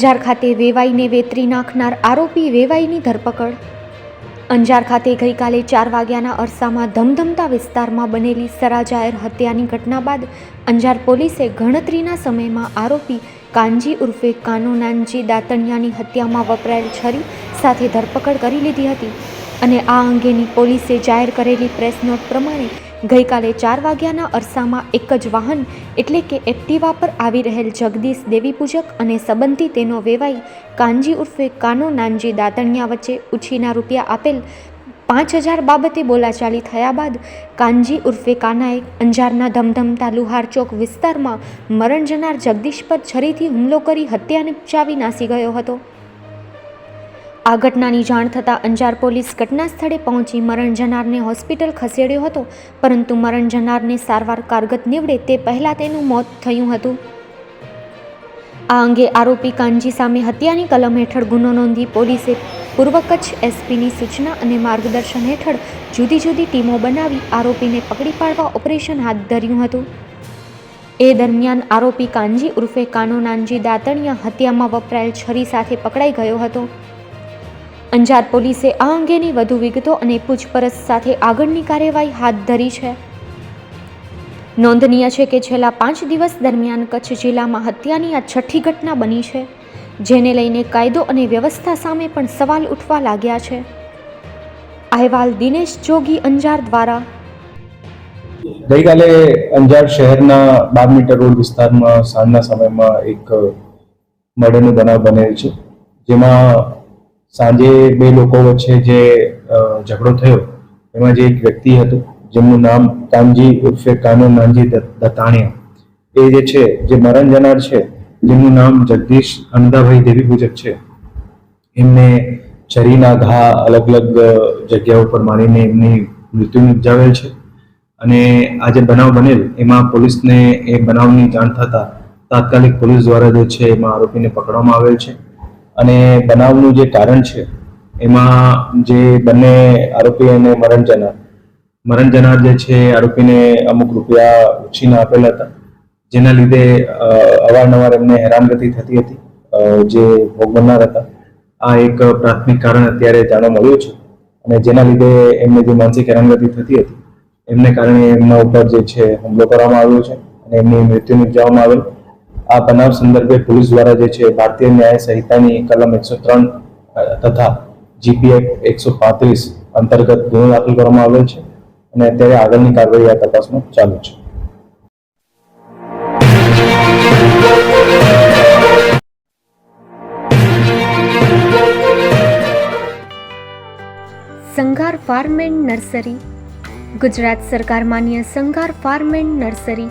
અંજાર ખાતે વેવાઈને વેતરી નાખનાર આરોપી વેવાઈની ધરપકડ. અંજાર ખાતે ગઈકાલે ચાર વાગ્યાના અરસામાં ધમધમતા વિસ્તારમાં બનેલી સરાજાહેર હત્યાની ઘટના બાદ અંજાર પોલીસે ગણતરીના સમયમાં આરોપી કાનજી ઉર્ફે કાનોનાનજી દાતણિયાની હત્યામાં વપરાયેલ છરી સાથે ધરપકડ કરી લીધી હતી અને આ અંગેની પોલીસે જાહેર કરેલી પ્રેસ નોટ પ્રમાણે ગઈકાલે ચાર વાગ્યાના અરસામાં એક જ વાહન, એટલે કે એક્ટિવા પર આવી રહેલ જગદીશ દેવી પૂજક અને સંબંધી તેનો વેવાઈ કાનજી ઉર્ફે કાનો નાનજી દાતણિયા વચ્ચે ઉછીના રૂપિયા આપેલ પાંચ હજાર બાબતે બોલાચાલી થયા બાદ કાનજી ઉર્ફે કાનાએ અંજારના ધમધમતા લુહાર ચોક વિસ્તારમાં મરણ જનાર જગદીશ પર છરીથી હુમલો કરી હત્યાને ચાવી નાસી ગયો હતો. આ ઘટનાની જાણ થતાં અંજાર પોલીસ ઘટના સ્થળે પહોંચી મરણ જનારને હોસ્પિટલ ખસેડ્યો હતો, પરંતુ મરણ જનારને સારવાર કારગત નીવડે તે પહેલાં તેનું મોત થયું હતું. આ અંગે આરોપી કાનજી સામે હત્યાની કલમ હેઠળ ગુનો નોંધી પોલીસે પૂર્વ કચ્છ એસપીની સૂચના અને માર્ગદર્શન હેઠળ જુદી જુદી ટીમો બનાવી આરોપીને પકડી પાડવા ઓપરેશન હાથ ધર્યું હતું. એ દરમિયાન આરોપી કાનજી ઉર્ફે કાનો નાનજી દાતણિયા હત્યામાં વપરાયેલ છરી સાથે પકડાઈ ગયો હતો. અંજાર પોલીસે આ અંગેની વધુ વિગતો અને પૂછપરછ સાથે આગળની કાર્યવાહી હાથ ધરી છે. નોંધનીય છે કે છેલ્લા પાંચ દિવસ દરમિયાન કચ્છ જિલ્લામાં હત્યાની આ છઠ્ઠી ઘટના બની છે, જેને લઈને કાયદો અને વ્યવસ્થા સામે પણ સવાલ ઉઠવા લાગ્યા છે. અહેવાલ દિનેશ જોગી, અંજાર દ્વારા. ગઈકાલે અંજાર શહેરના બાર મીટર રોડ વિસ્તારમાં સાંજના સમયમાં એક મર્ડરનો બનાવ બનેલ છે, જેમાં સાંજે બે લોકો વચ્ચે જે ઝઘડો થયો, એમાં જે એક વ્યક્તિ હતું, જેમનું નામ કાનજી ઉર્ફે કાનો નાનજી દત્ત- દત્તાણીયા એ જે છે, જે મરણ જનાર છે, જેમનું નામ જગદીશ અનદાભાઈ દેવી પૂજક છે, એમને છરીના ઘા અલગ અલગ જગ્યા ઉપર મારીને એમની મૃત્યુ નિપજાવેલ છે અને આ જે બનાવ બનેલ, એમાં પોલીસને એ બનાવની જાણ થતાં તાત્કાલિક પોલીસ દ્વારા જે છે, એમાં આરોપીને પકડવામાં આવેલ છે. અને બનાવનું જે કારણ છે, એમાં જે બંને આરોપી અને મરણ જનાર મરણ જનાર જે છે આરોપીને અમુક રૂપિયા ઉછીને આપેલા હતા, જેના લીધે અવારનવાર એમને હેરાનગતિ થતી હતી જે ભોગ બનનાર હતા. આ એક પ્રાથમિક કારણ અત્યારે જાણવા મળ્યું છે અને જેના લીધે એમને જે માનસિક હેરાનગતિ થતી હતી, એમને કારણે એમના ઉપર જે છે હુમલો કરવામાં આવ્યો છે અને એમની મૃત્યુ નિપજાવવામાં આવેલ આ બનાવ સંદર્ભે પોલીસ દ્વારા જે છે ભારતીય ન્યાય સંહિતાની કલમ એકસો ત્રણ તથા જીપીએફ એકસો પાંત્રીસ અંતર્ગત ગુનો દાખલ કરવામાં આવેલ છે અને અત્યારે આગળની કાર્યવાહી આ તપાસમાં ચાલુ છે. Sanghar farm and nursery Gujarat સરકાર માન્ય સંઘાર ફાર્મ એન્ડ નર્સરી